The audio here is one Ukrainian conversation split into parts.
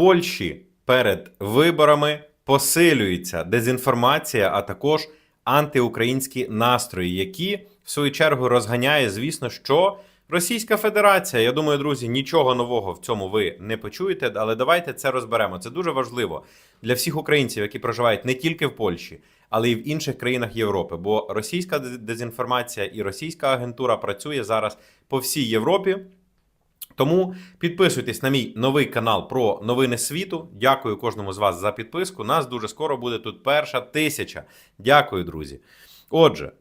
Польщі перед виборами посилюється дезінформація, а також антиукраїнські настрої, які в свою чергу розганяє, звісно, що Російська Федерація. Я думаю, друзі, нічого нового в цьому ви не почуєте, але давайте це розберемо. Це дуже важливо для всіх українців, які проживають не тільки в Польщі, але й в інших країнах Європи. Бо російська дезінформація і російська агентура працює зараз по всій Європі. Тому підписуйтесь на мій новий канал про новини світу. Дякую кожному з вас за підписку. Нас дуже скоро буде тут перша тисяча. Дякую, друзі. Отже,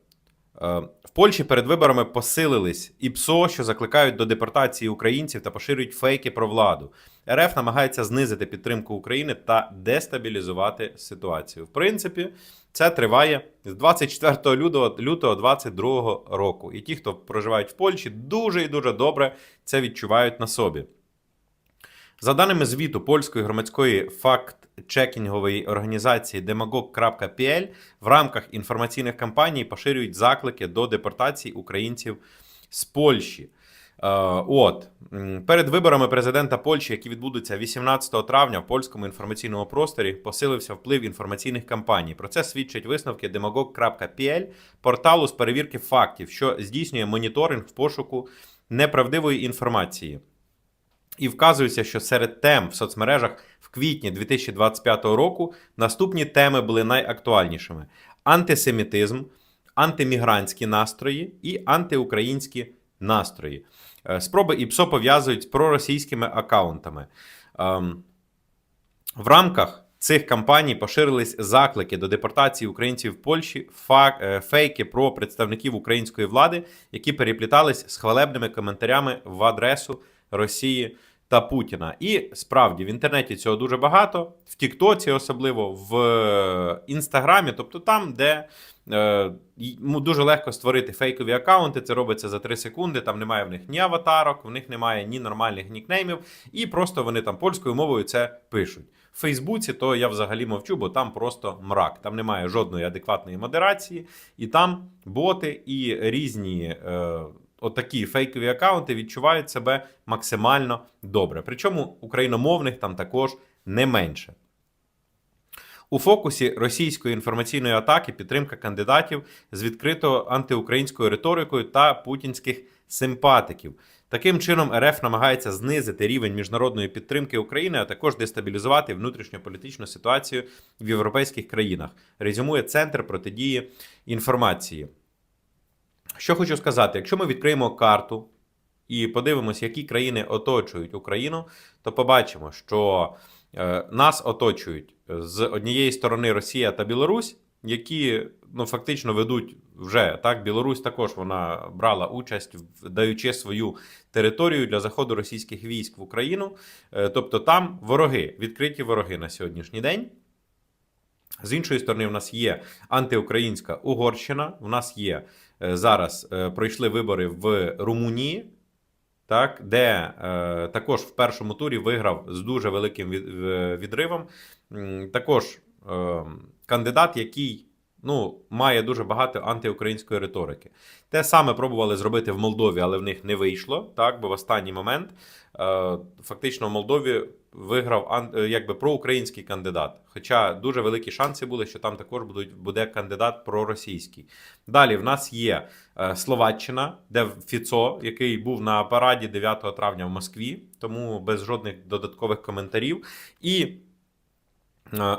в Польщі перед виборами посилились і ПСО, що закликають до депортації українців та поширюють фейки про владу. РФ намагається знизити підтримку України та дестабілізувати ситуацію. В принципі, це триває з 24 лютого лютого 22 року. І ті, хто проживають в Польщі, дуже і дуже добре це відчувають на собі. За даними звіту польської громадської факт-чекінгової організації demagog.pl, в рамках інформаційних кампаній поширюють заклики до депортації українців з Польщі. Е, От перед виборами президента Польщі, які відбудуться 18 травня в польському інформаційному просторі, посилився вплив інформаційних кампаній. Про це свідчать висновки demagog.pl, порталу з перевірки фактів, що здійснює моніторинг в пошуку неправдивої інформації. І вказується, що серед тем в соцмережах квітні 2025 року наступні теми були найактуальнішими: антисемітизм, антимігрантські настрої і антиукраїнські настрої. Е, Спроби ІПСО пов'язують з проросійськими акаунтами. Ем, В рамках цих кампаній поширились заклики до депортації українців в Польщі, е, фейки про представників української влади, які переплітались з хвалебними коментарями в адресу Росії та Путіна. І справді в інтернеті цього дуже багато, в Тіктоці, особливо в е, Інстаграмі, тобто там, де е, дуже легко створити фейкові акаунти. Це робиться за 3 секунди. Там немає в них ні аватарок, в них немає ні нормальних нікнеймів, і просто вони там польською мовою це пишуть. В Фейсбуці то я взагалі мовчу, бо там просто мрак. Там немає жодної адекватної модерації, і там боти і різні. Е, Отакі фейкові акаунти відчувають себе максимально добре. Причому україномовних там також не менше. У фокусі російської інформаційної атаки підтримка кандидатів з відкрито антиукраїнською риторикою та путінських симпатиків. Таким чином, РФ намагається знизити рівень міжнародної підтримки України, а також дестабілізувати внутрішньополітичну ситуацію в європейських країнах. Резюмує Центр протидії інформації. Що хочу сказати, якщо ми відкриємо карту і подивимося, які країни оточують Україну, то побачимо, що е, нас оточують з однієї сторони Росія та Білорусь, які ну фактично ведуть вже так. Білорусь також вона брала участь, даючи свою територію для заходу російських військ в Україну. Е, Тобто там вороги, відкриті вороги на сьогоднішній день. З іншої сторони, в нас є антиукраїнська Угорщина. В нас є е, зараз е, пройшли вибори в Румунії, так, де е, також в першому турі виграв з дуже великим відривом. Також е, кандидат, який ну, має дуже багато антиукраїнської риторики. Те саме пробували зробити в Молдові, але в них не вийшло. Так, бо в останній момент е, фактично в Молдові виграв е, якби проукраїнський кандидат. Хоча дуже великі шанси були, що там також будуть, буде кандидат проросійський. Далі в нас є е, Словаччина, де Фіцо, який був на параді 9 травня в Москві, тому без жодних додаткових коментарів. І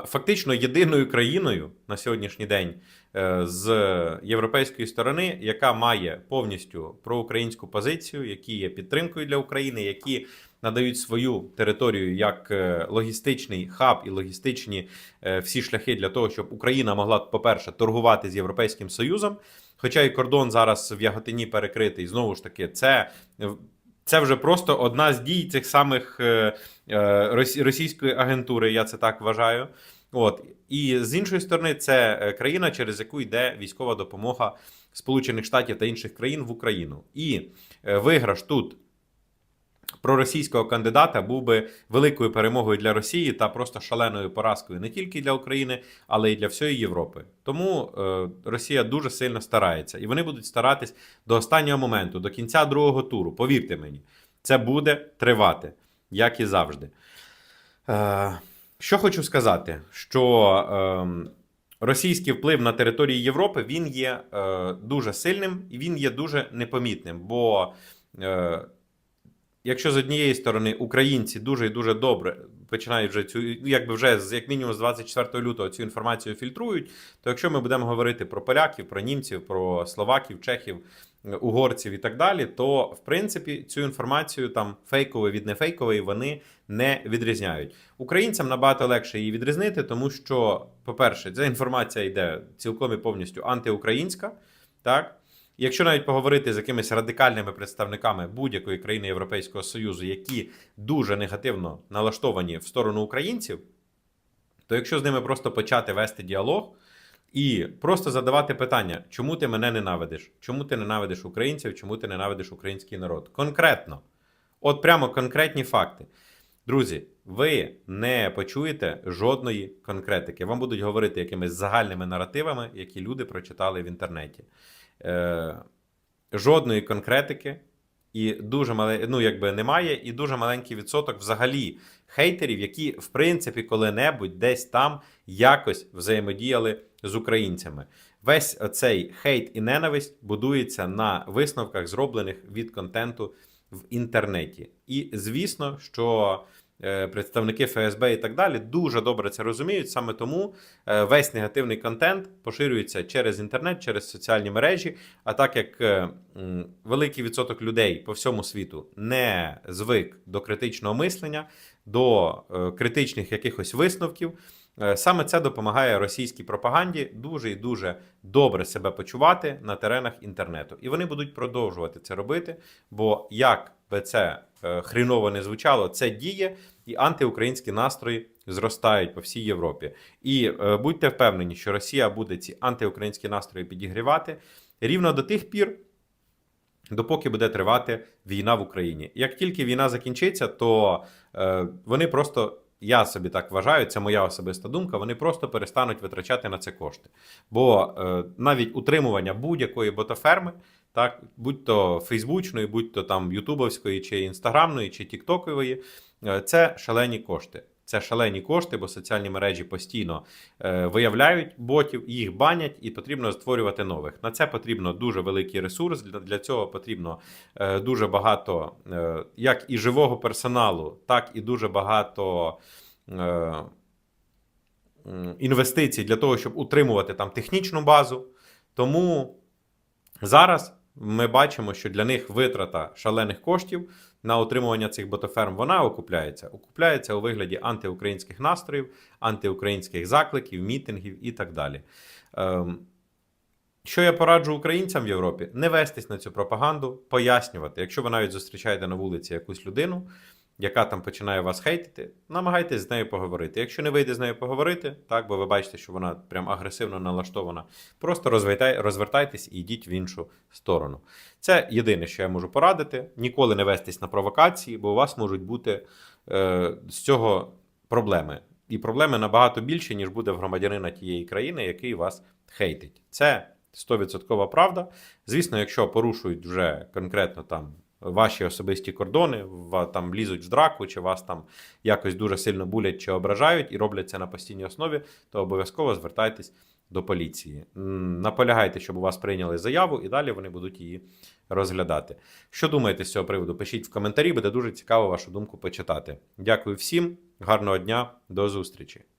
фактично єдиною країною на сьогоднішній день е, з європейської сторони, яка має повністю проукраїнську позицію, які є підтримкою для України, які надають свою територію як е, логістичний хаб і логістичні е, всі шляхи для того, щоб Україна могла, по-перше, торгувати з Європейським Союзом. Хоча і кордон зараз в Яготині перекритий, знову ж таки, це. Це вже просто одна з дій цих самих е, е, російської агентури, я це так вважаю. От і з іншої сторони, це е, країна, через яку йде військова допомога Сполучених Штатів та інших країн в Україну. І виграш тут проросійського кандидата був би великою перемогою для Росії та просто шаленою поразкою не тільки для України, але й для всієї Європи. Тому е, Росія дуже сильно старається, і вони будуть старатись до останнього моменту, до кінця другого туру. Повірте мені, це буде тривати, як і завжди. Е, що хочу сказати, що ем, російський вплив на території Європи він є е, дуже сильним і він є дуже непомітним. Бо якщо з однієї сторони українці дуже і дуже добре починають вже цю, якби вже з як мінімум з 24 лютого цю інформацію фільтрують, то якщо ми будемо говорити про поляків, про німців, про словаків, чехів, угорців і так далі, то в принципі цю інформацію там фейкової від нефейкової вони не відрізняють. Українцям набагато легше її відрізнити, тому що, по-перше, ця інформація йде цілком і повністю антиукраїнська, так. Якщо навіть поговорити з якимись радикальними представниками будь-якої країни Європейського Союзу, які дуже негативно налаштовані в сторону українців, то якщо з ними просто почати вести діалог і просто задавати питання, чому ти мене ненавидиш, чому ти ненавидиш українців, чому ти ненавидиш український народ? Конкретно, от прямо конкретні факти. Друзі, ви не почуєте жодної конкретики. Вам будуть говорити якимись загальними наративами, які люди прочитали в інтернеті. Е, жодної конкретики, і дуже мале, ну якби немає, і дуже маленький відсоток взагалі хейтерів, які в принципі коли-небудь десь там якось взаємодіяли з українцями. Весь цей хейт і ненависть будується на висновках, зроблених від контенту в інтернеті. І звісно, що представники ФСБ і так далі дуже добре це розуміють. Саме тому е, весь негативний контент поширюється через інтернет, через соціальні мережі. А так як е, великий відсоток людей по всьому світу не звик до критичного мислення, до е, критичних якихось висновків. Е, Саме це допомагає російській пропаганді дуже і дуже добре себе почувати на теренах інтернету. І вони будуть продовжувати це робити, бо як би це е, хріново не звучало, це діє, і антиукраїнські настрої зростають по всій Європі. І е, будьте впевнені, що Росія буде ці антиукраїнські настрої підігрівати рівно до тих пір, допоки буде тривати війна в Україні. Як тільки війна закінчиться, то е, вони просто. Я собі так вважаю, це моя особиста думка. Вони просто перестануть витрачати на це кошти. Бо е, навіть утримування будь-якої ботаферми, так будь то фейсбучної, будь то там ютубовської, чи інстаграмної, чи тіктокової, е, це шалені кошти. Це шалені кошти, бо соціальні мережі постійно е, виявляють ботів, їх банять, і потрібно створювати нових. На це потрібно дуже великий ресурс. Для, для цього потрібно е, дуже багато е, як і живого персоналу, так і дуже багато. Е, Інвестицій для того, щоб утримувати там технічну базу. Тому зараз ми бачимо, що для них витрата шалених коштів на утримування цих ботоферм вона окупляється. Окупляється у вигляді антиукраїнських настроїв, антиукраїнських закликів, мітингів і так далі. Ем, що я пораджу українцям в Європі? Не вестись на цю пропаганду, пояснювати. Якщо ви навіть зустрічаєте на вулиці якусь людину, яка там починає вас хейтити, намагайтесь з нею поговорити. Якщо не вийде з нею поговорити, так, бо ви бачите, що вона прям агресивно налаштована, просто розвертайтесь і йдіть в іншу сторону. Це єдине, що я можу порадити. Ніколи не вестись на провокації, бо у вас можуть бути е, з цього проблеми. І проблеми набагато більше, ніж буде в громадянина тієї країни, який вас хейтить. Це 100% правда. Звісно, якщо порушують вже конкретно там ваші особисті кордони, там лізуть в драку, чи вас там якось дуже сильно булять чи ображають і роблять це на постійній основі, то обов'язково звертайтесь до поліції. Наполягайте, щоб у вас прийняли заяву, і далі вони будуть її розглядати. Що думаєте з цього приводу? Пишіть в коментарі, буде дуже цікаво вашу думку почитати. Дякую всім, гарного дня, до зустрічі!